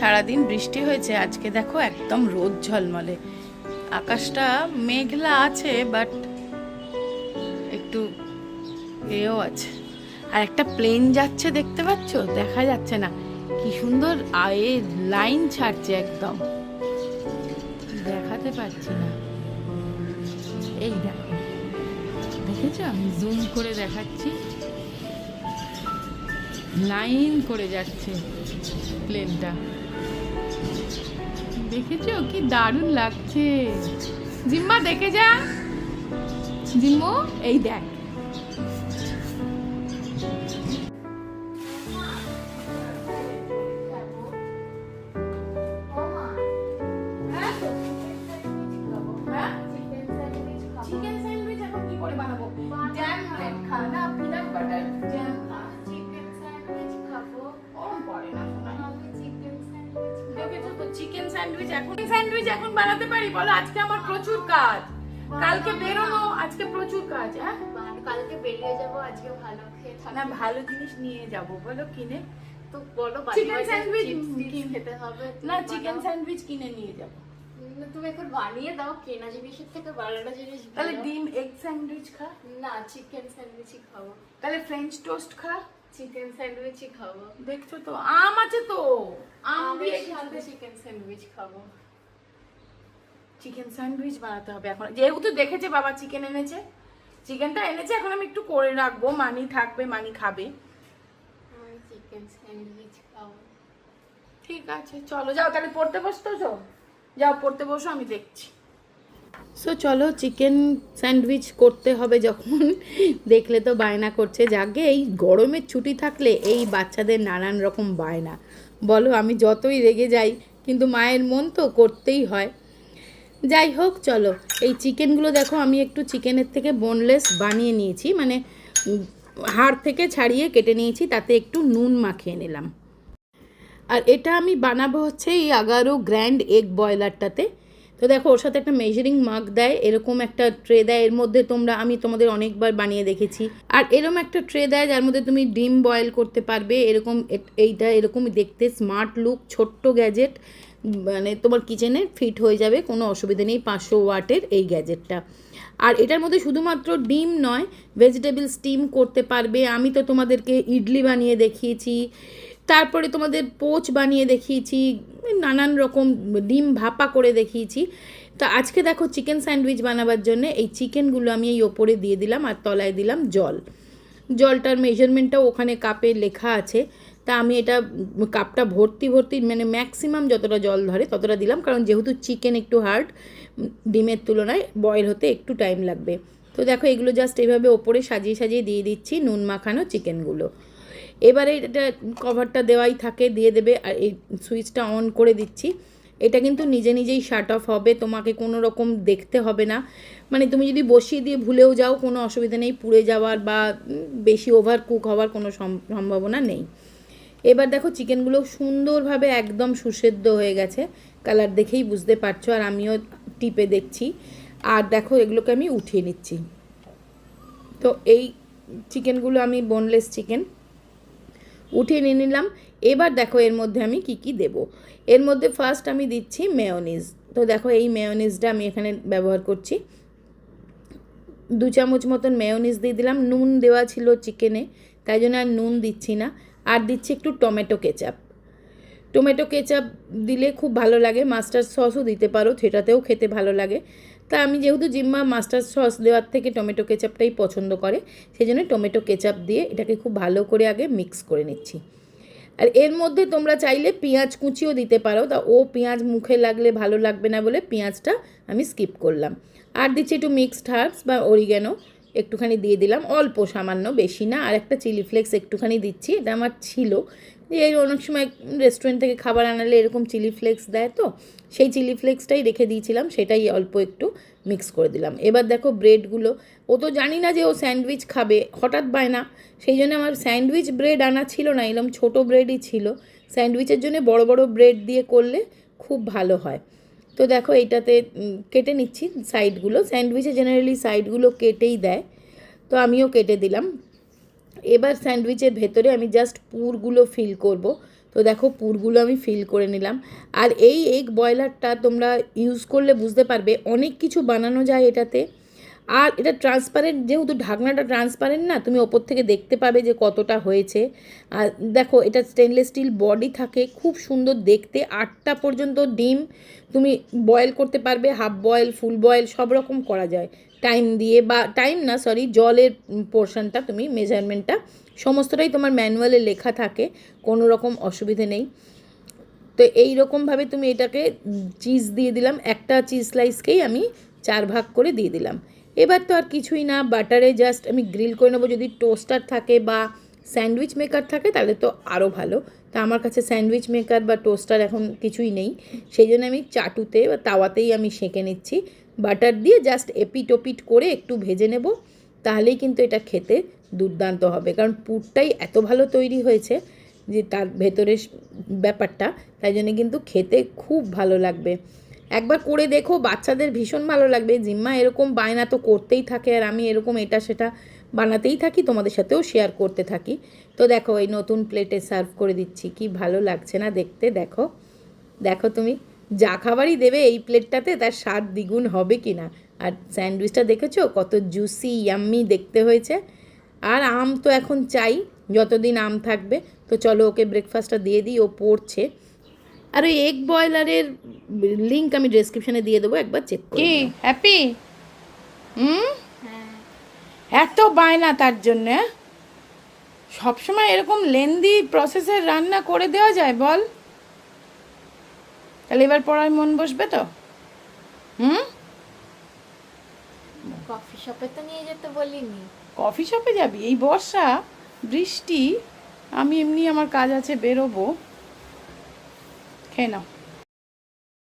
সারাদিন বৃষ্টি হয়েছে, আজকে দেখো একদম রোদ ঝলমলে। আকাশটা মেঘলা আছে বাট একটু এও আছে। আর একটা প্লেন যাচ্ছে দেখতে পাচ্ছ? দেখা যাচ্ছে না। কি সুন্দর আয়ে লাইন ছাড়ছে একদম। দেখাতে পারছি না। এই দেখো। দেখেছ? আমি জুম করে দেখাচ্ছি। লাইন করে যাচ্ছে প্লেনটা দেখেছ? কি দারুণ লাগছে। জিম্মা দেখে যা। জিম্মু এই দেখ। স্যান্ডউইচ এখন স্যান্ডউইচ এখন বানাতে পারি? বলো আজকে আমার প্রচুর কাজ। কালকে বেরোনো আজকে প্রচুর কাজ হ্যাঁ? কালকে বেরিয়ে যাব আজকে ভালো খেয়ে না ভালো জিনিস নিয়ে যাব বলো কিনে। তো বলো চিকেন কি- খেতে হবে না চিকেন স্যান্ডউইচ কিনে নিয়ে যাব। তুমি এখন বানিয়ে দাও কেনা জিনিসের থেকে বানানো জিনিস তাহলে ডিম এগ স্যান্ডউইচ খা। না চিকেন স্যান্ডউইচই খাব। তাহলে ফ্রেঞ্চ টোস্ট খা। চিকেন স্যান্ডউইচই খাব। দেখছ তো আম আছে তো। আম দিয়ে সাথে চিকেন স্যান্ডউইচ খাব। চিকেন স্যান্ডউইচ বানাতে হবে এখন। যেহেতু দেখেছে বাবা চিকেন এনেছে। চিকেনটা এনেছে এখন আমি একটু করে রাখব। মানি থাকবে মানি খাবে। চিকেন স্যান্ডউইচ খাব। ঠিক আছে চলো। যাও তাহলে পড়তে বসতো তো যাও পড়তে বসো আমি দেখছি। সো চলো চিকেন স্যান্ডউইচ করতে হবে যখন। দেখলে তো বায়না করছে। যাকে এই গরমের ছুটি থাকলে এই বাচ্চাদের নানান রকম বায়না। বলো, আমি যতই রেগে যাই, কিন্তু মায়ের মন তো করতেই হয়। যাই হোক, চলো, এই চিকেনগুলো দেখো, আমি একটু চিকেনের থেকে বোনলেস বানিয়ে নিয়েছি। মানে হাড় থেকে ছাড়িয়ে কেটে নিয়েছি, তাতে একটু নুন মাখিয়ে নিলাম। আর এটা আমি বানাবো হচ্ছে এই এগারো গ্র্যান্ড এগ বয়লারটাতে তো দেখো, ওর সাথে একটা মেজারিং মাগ দেয়, এরকম একটা ট্রে দেয়, এর মধ্যে তোমরা, আমি তোমাদের অনেকবার বানিয়ে দেখেছি। আর এরকম একটা ট্রে দেয় যার মধ্যে তুমি ডিম বয়েল করতে পারবে, এরকম এইটা এরকম দেখতে স্মার্ট লুক ছোট্ট গ্যাজেট মানে তোমার কিচেনে ফিট হয়ে যাবে, কোনো অসুবিধা নেই, পাঁচশো ওয়াটের এই গ্যাজেটটা আর এটার মধ্যে শুধুমাত্র ডিম নয় ভেজিটেবল স্টিম করতে পারবে। আমি তো তোমাদেরকে ইডলি বানিয়ে দেখিয়েছি, তারপরে তোমাদের পোচ বানিয়ে দেখিয়েছি নানান রকম ডিম ভাপা করে দেখিয়েছি। তো আজকে দেখো চিকেন স্যান্ডউইচ বানাবার জন্য এই চিকেনগুলো আমি এই ওপরে দিয়ে দিলাম আর তলায় দিলাম জল। জলটার মেজারমেন্টটাও ওখানে কাপে লেখা আছে। তা আমি এটা কাপটা ভর্তি ভর্তি মানে ম্যাক্সিমাম যতটা জল ধরে ততটা দিলাম কারণ যেহেতু চিকেন একটু হার্ড, ডিমের তুলনায় বয়েল হতে একটু টাইম লাগবে। তো দেখো এগুলো জাস্ট এইভাবে ওপরে সাজিয়ে সাজিয়ে দিয়ে দিচ্ছি নুন মাখানো চিকেনগুলো। এবারে এটা কভারটা দেওয়াই থাকে, দিয়ে দেবে, আর এই সুইচটা অন করে দিচ্ছি। এটা কিন্তু নিজে নিজেই শার্ট অফ হবে, তোমাকে কোনো রকম দেখতে হবে না। মানে তুমি যদি বসিয়ে দিয়ে ভুলেও যাও, কোনো অসুবিধা নেই, পুড়ে যাওয়ার বা বেশি ওভার কুক হওয়ার কোনো সম- সম্ভাবনা নেই। এবার দেখো চিকেনগুলো সুন্দরভাবে একদম সুসেদ্ধ হয়ে গেছে। কালার দেখেই বুঝতে পারছ, আর আমিও টিপে দেখছি। আর দেখো এগুলোকে আমি উঠিয়ে নিচ্ছি। তো এই চিকেনগুলো আমি বোনলেস চিকেন উঠিয়ে নিয়ে নিলাম। এবার দেখো এর মধ্যে আমি কি কি দেব। এর মধ্যে ফার্স্ট আমি দিচ্ছি মেয়োনিজ তো দেখো এই মেয়োনিজটা আমি এখানে ব্যবহার করছি। দু চামচ মতন মেয়োনিজ দিয়ে দিলাম। নুন দেওয়া ছিল চিকেনে তাই জন্য আর নুন দিচ্ছি না। আর দিচ্ছি একটু টমেটো কেচাপ। টমেটো কেচাপ দিলে খুব ভালো লাগে। মাস্টার সসও দিতে পারো, সেটাতেও খেতে ভালো লাগে। তা আমি যেহেতু জিম্মা মাস্টার সস দেওয়ার থেকে টমেটো কেচাপটাই পছন্দ করে সেই জন্য টমেটো কেচাপ দিয়ে এটাকে খুব ভালো করে আগে মিক্স করে নিচ্ছি। আর এর মধ্যে তোমরা চাইলে পেঁয়াজ কুচিও দিতে পারো, তা ও পেঁয়াজ মুখে লাগলে ভালো লাগবে না বলে পেঁয়াজটা আমি স্কিপ করলাম। আর দিচ্ছি একটু মিক্সড হার্বস বা অরিগ্যানো একটুখানি দিয়ে দিলাম, অল্প সামান্য, বেশি না আর একটা চিলি ফ্লেক্স একটুখানি দিচ্ছি, এটা আমার ছিল। যে এই অনেক সময় রেস্টুরেন্ট থেকে খাবার আনালে এরকম চিলি ফ্লেক্স দেয় তো, সেই চিলি ফ্লেক্সটাই রেখে দিয়েছিলাম, সেটাই অল্প একটু মিক্স করে দিলাম। এবার দেখো ব্রেডগুলো ও তো জানি না যে ও স্যান্ডউইচ খাবে, হঠাৎ পায় না, সেই জন্য আমার স্যান্ডউইচ ব্রেড আনা ছিল না এরকম ছোটো ব্রেডই ছিল। স্যান্ডউইচের জন্য বড় বড় ব্রেড দিয়ে করলে খুব ভালো হয়। তো দেখো এইটাতে কেটে নিচ্ছি সাইডগুলো স্যান্ডউইচে জেনারেলি সাইডগুলো কেটেই দেয়। তো আমিও কেটে দিলাম। এবার স্যান্ডউইচের ভেতরে আমি জাস্ট পুরগুলো ফিল করব। তো দেখো পুরগুলো আমি ফিল করে নিলাম। আর এই এগ বয়লারটা তোমরা ইউজ করলে বুঝতে পারবে, অনেক কিছু বানানো যায় এটাতে। আর এটা ট্রান্সপারেন্ট যেহেতু ঢাকনাটা ট্রান্সপারেন্ট না, তুমি ওপর থেকে দেখতে পাবে যে কতটা হয়েছে। আর দেখো এটা স্টেনলেস স্টিল বডি থাকে, খুব সুন্দর দেখতে। আটটা পর্যন্ত ডিম তুমি বয়েল করতে পারবে হাফ বয়েল ফুল বয়েল সব রকম করা যায়। টাইম দিয়ে বা টাইম না সরি জলের পোর্শনটা তুমি মেজারমেন্টটা সমস্তটাই তোমার ম্যানুয়ালে লেখা থাকে, কোনো রকম অসুবিধে নেই। তো এই রকমভাবে তুমি এটাকে চিজ দিয়ে দিলাম, একটা চিজ স্লাইসকেই আমি চার ভাগ করে দিয়ে দিলাম। এবার তো আর কিছুই না বাটারে জাস্ট আমি গ্রিল করে নেব, যদি টোস্টার থাকে বা স্যান্ডউইচ মেকার থাকে, তাহলে তো আরও ভালো। তা আমার কাছে স্যান্ডউইচ মেকার বা টোস্টার এখন কিছুই নেই। সেই জন্য আমি চাটুতে বা তাওয়াতেই আমি সেঁকে নিচ্ছি। বাটার দিয়ে জাস্ট এপিট ওপিট করে একটু ভেজে নেব, তাহলেই কিন্তু এটা খেতে দুর্দান্ত হবে। কারণ পুরটাই এত ভালো তৈরি হয়েছে যে তার ভেতরে স- ব্যাপারটা, তাই জন্য কিন্তু খেতে খুব ভালো লাগবে। একবার করে দেখো, বাচ্চাদের ভীষণ ভালো লাগবে। জিম্মা এরকম বায়না তো করতেই থাকে আর আমি এরকম এটা সেটা বানাতেই থাকি, তোমাদের সাথেও শেয়ার করতে থাকি। তো দেখো, এই নতুন প্লেটে সার্ভ করে দিচ্ছি, কি ভালো লাগছে না দেখতে, দেখো। দেখো তুমি। যা খাবারই দেবে এই প্লেটটাতে তার স্বাদ দ্বিগুণ হবে কি না? আর স্যান্ডউইচটা দেখেছ? কত জুসি ইয়াম্মি দেখতে হয়েছে। আর আম তো এখন চাই যতদিন আম থাকবে। তো চলো ওকে ব্রেকফাস্টটা দিয়ে দিই ও পড়ছে। আর ওই এগ বয়লারের লিঙ্ক আমি ডেসক্রিপশনে দিয়ে দেবো একবার চেক কি? হ্যাপি হুম? হ্যাঁ। এত বায়না তার জন্যে? সবসময় এরকম লেন্দি প্রসেসের রান্না করে দেওয়া যায় বল। তাহলে এবার পড়ায় মন বসবে তো? হুম? কফি শপে তো নিয়ে যেতে বলিনি। কফি শপে যাবি? এই বর্ষা বৃষ্টি আমি এমনি আমার কাজ আছে বেরোবো। খেয়ে নাও।